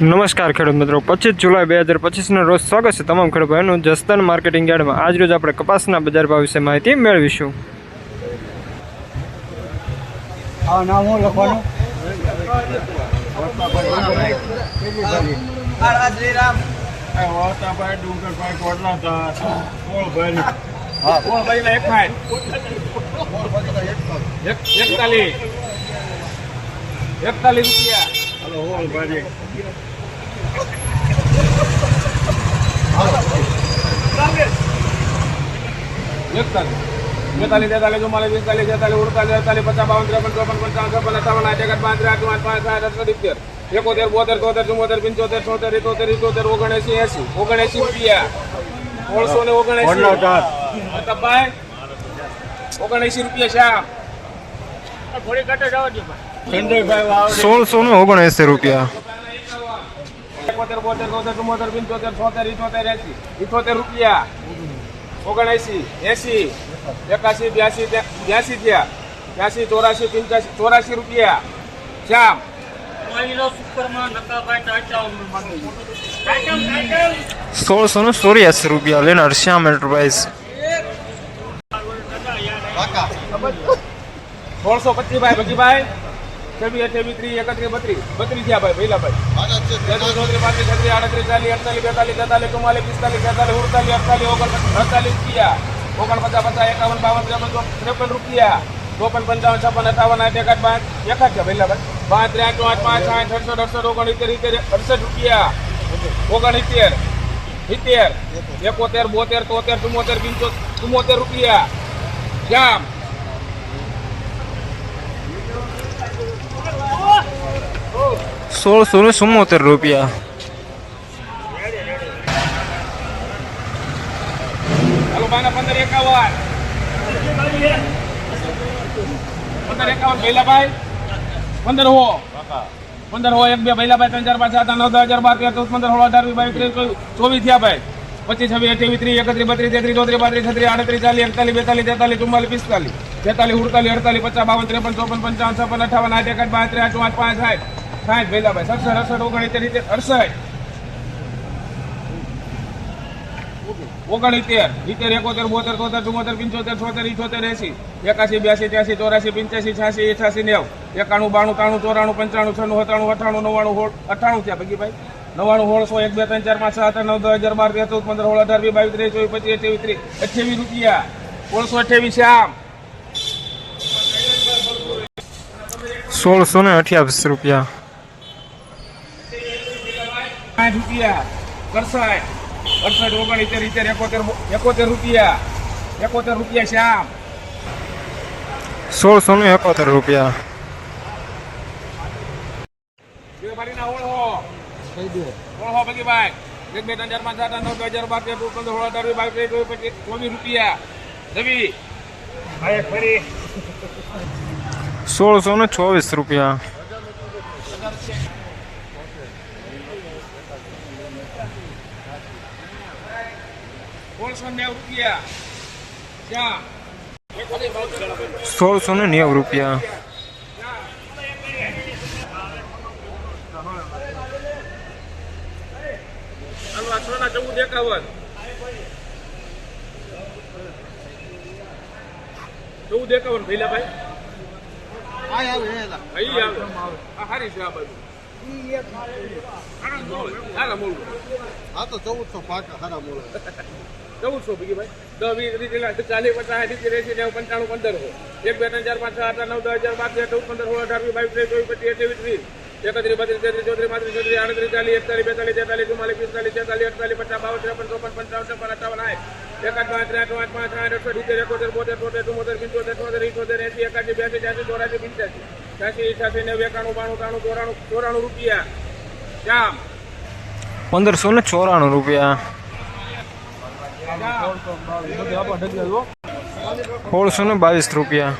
નમસ્કાર ખેડૂત મિત્રો. પચીસ જુલાઈ બે હજાર પચીસના રોજ સ્વાગત છે તમામ ખેડૂત ભાઈનું જસ્તન માર્કેટિંગ યાર્ડમાં આજ રોજ આપણે કપાસના બજાર ભાવ વિશે માહિતી મેળવીશું. આ નામ હું લખવાનું એકતાલીસ એકતાલીસ રૂપિયા. એકતાલીસ બેતાલીસ તેતાલીસ ચુમ્માલીસ પિસ્તાલીસ છેતાલીસ ઉડતાલીસ અડતાલીસ પચાસ બાવન ત્રેપન ચોપન પંચાવન છપ્પન અઠાવન આઠ એકટ પાંચ આઠ પાંચ પાંચ સાઠ અડસઠ સિત્તેર એકોતેર બોતેર તોતેર ચુમ્મોતેર પંચોતેર છોતેર ઇતોતેર ઇતોતેર ઓગણએસી એસી ઓગણએસી રૂપિયા સોળસો ને ઓગણએસી પ્રતાપભાઈ ઓગણએસી રૂપિયા શ્યામ સોળસો ને ઓગણએંસી રૂપિયા એકોતેર બોતેર તોતેર ચુમ્મોતેર પંચોતેર છોતેર ઇઠોતેર એસી ઇઠોતેર રૂપિયા ઓગણએસી એંસી એકાસી બ્યાસી બ્યાસી થયા. બ્યાસી ચોરાસી પંચ્યાસી ચોરાસી રૂપિયા. શ્યામ. સોળસો ને ચોર્યાસી રૂપિયા. લેનાર શ્યામ એન્ટરપ્રાઇઝ. સોળસો પચીસ ભાઈ ભગીભાઈ. છવ્વીસ અઠ્યાવીસ ત્રીસ એકત્રીસ બત્રીસ બત્રીસ થયા ભાઈ પહેલા ભાઈ તેત્રીસ ચોત્રીસ પાંત્રીસ છત્રીસ આડત્રીસ ચાલીસ અડતાલીસ બેતાલીસ તેતાલીસ ચુમ્માલીસ પિસ્તાલીસ છેતાલીસ ઉડતાલીસ અડતાલીસ ઓગણ અડતાલીસ રૂપિયા ઓગણપચાસ પચાસ એકાવન બાવન ત્રેપન ચો- ત્રેપન રૂપિયા ચોપન પંચાવન છપ્પન અઠાવન આઠ એકાઠ પાંચ એકાઠ છે પહેલા ભાઈ પાંચ ત્રણ આઠ પાંચ આઠ અડસઠ અડસઠ ઓગણસિત્તેર ઇત્તેર અડસઠ રૂપિયા ઓગણસિત્તેર સિત્તેર એકોતેર બોતેર તોતેર ચુમ્મોતેર પંચોતેર ચુમ્મોતેર રૂપિયા શ્યામ સોળસો ને ચુમ્મોતેર રૂપિયા. પંદર હો. પંદર હો, એક, બે ભૈલાભાઈ, ત્રણ, ચાર, પાંચ, સાત નવ, દસ બાર, તેર, ચૌદ, પંદર, સોળ, અઢાર બાવીસ, ત્રીસ, ચોવીસ ચોવીસ થયા ભાઈ. પચીસ, છવ્વીસ, અઠ્યાવીસ, ત્રીસ, એકત્રીસ, બત્રીસ, તેત્રીસ, ચોત્રીસ, પાંત્રીસ, છત્રીસ, આડત્રીસ, ચાલીસ, એકતાલીસ, બેતાલીસ, તેતાલીસ, ચુમ્માલીસ, પિસ્તાલીસ. તેતાલીસ ઉડતાલીસ, અડતાલીસ, પચાસ, બાવન, ત્રેપન, ચોપન, પંચાવન, છપ્પન, અઠાવન, આઠ, એકાદ, બાર, ત્રણ આઠ પાંચ, સાઠ. સાઠ ભેલાભાઈ સડસઠ, અડસઠ ઓગણીતેર ઇતેર અડસઠ. ઓગણીતેર ઇતેર એકોતેર, બોતેર તોતેર ચુમ્મોતેર પંચોતેર, છોતેર, ઇઠોતેર એસી એકાસી બ્યાસી ત્યાસી ચોરાસી પંચ્યાસી છ્યાસી અઠાસી નેવ. એકાણું, બાણું, ત્રાણું, ચોરાણું, પંચાણું, છન્નું, સત્તાણું અઠાણું નવ્વાણું હોળ અઠાણું થયા ભગીભાઈ નવ્વાણું સોળસો એક, બે, ત્રણ, ચાર, પાંચ, સાત નવ, દસ હજાર બાર, તેર, ચૌદ, પંદર, સોળ, અઢાર, વીસ, બાવીસ ત્રીસ ચોવીસ, પચીસ અઠ્યાવીસ ત્રીસ. અઠ્યાવીસ રૂપિયા. સોળસો અઠ્યાવીસ શ્યામ. સોળસો ને અઠ્યાવીસ રૂપિયા. રૂપિયા. અડસઠ. ઓગણિત્તેર ઇત્તેર એકોતેર એકોતેર રૂપિયા. એકોતેર રૂપિયા શ્યામ. સોળસો ને એકોતેર રૂપિયા. બે ભારીના ઓળહો. ઓળહો ભગીભાઈ. એક બે ત્રણ પાંચ સાત નવ હજાર બાર તેર પંદર સોળ અઢાર ચોવીસ ચોવીસ રૂપિયા. રવિ સોળસો ને ચોવીસ રૂપિયા સોળસો નેવું રૂપિયા શ્યામ સોળસો ને નેવું રૂપિયા ચાલો આ સોના ચૌદ એકાવન ચૌદ એકાવન ભૈલાભાઈ અહીં આવે આ હારી છે આ બાજુ સારા મૂળ આ તો ચૌદસો પાકા સારા મૂળ ચૌદસો બીજી ભાઈ દસ વીસ ત્રીસ ચાલીસ પચાસ સિત્તેર એસી નેવું પંચાણું પંદર હો એક બે ત્રણ ચાર પાંચ છ આઠ નવ દસ હજાર બાર તેર ચૌદ પંદર સોળ અઢાર વીસ બાવીસ ત્રીસ ચોવીસ પચીસ અઠ્યાવીસ ત્રીસ એકત્રીસ બત્રીસ તેત્રીસ ચોત્રીસ પાંત્રીસ છત્રીસ આડત્રીસ ચાલીસ એકતાલીસ બેતાલીસ તેતાલીસ ચુમ્માલીસ પિસ્તાલીસ છેતાલીસ અડતાલીસ પચાસ બાવન ત્રેપન ચોપન પંચાવન છપ્પન અઠાવન આઠ એકાદ પાંચ ત્રણ પાંચ પાંચ આઠ અઠસો સિત્તેર એકોતેર બોતેર તોતેર ચુમ્મોતેર પંચોતેર છોતેર ઇઠોતેર એસી એકાસી બ્યાસી ત્યાસી પંચ્યાસી ત્યાસી નેવું બાણું ત્રાણું ચોરાણું ચોરાણું રૂપિયા શ્યામ પંદરસો ને ચોરાણું રૂપિયા. સોળસો ને બાવીસ રૂપિયા.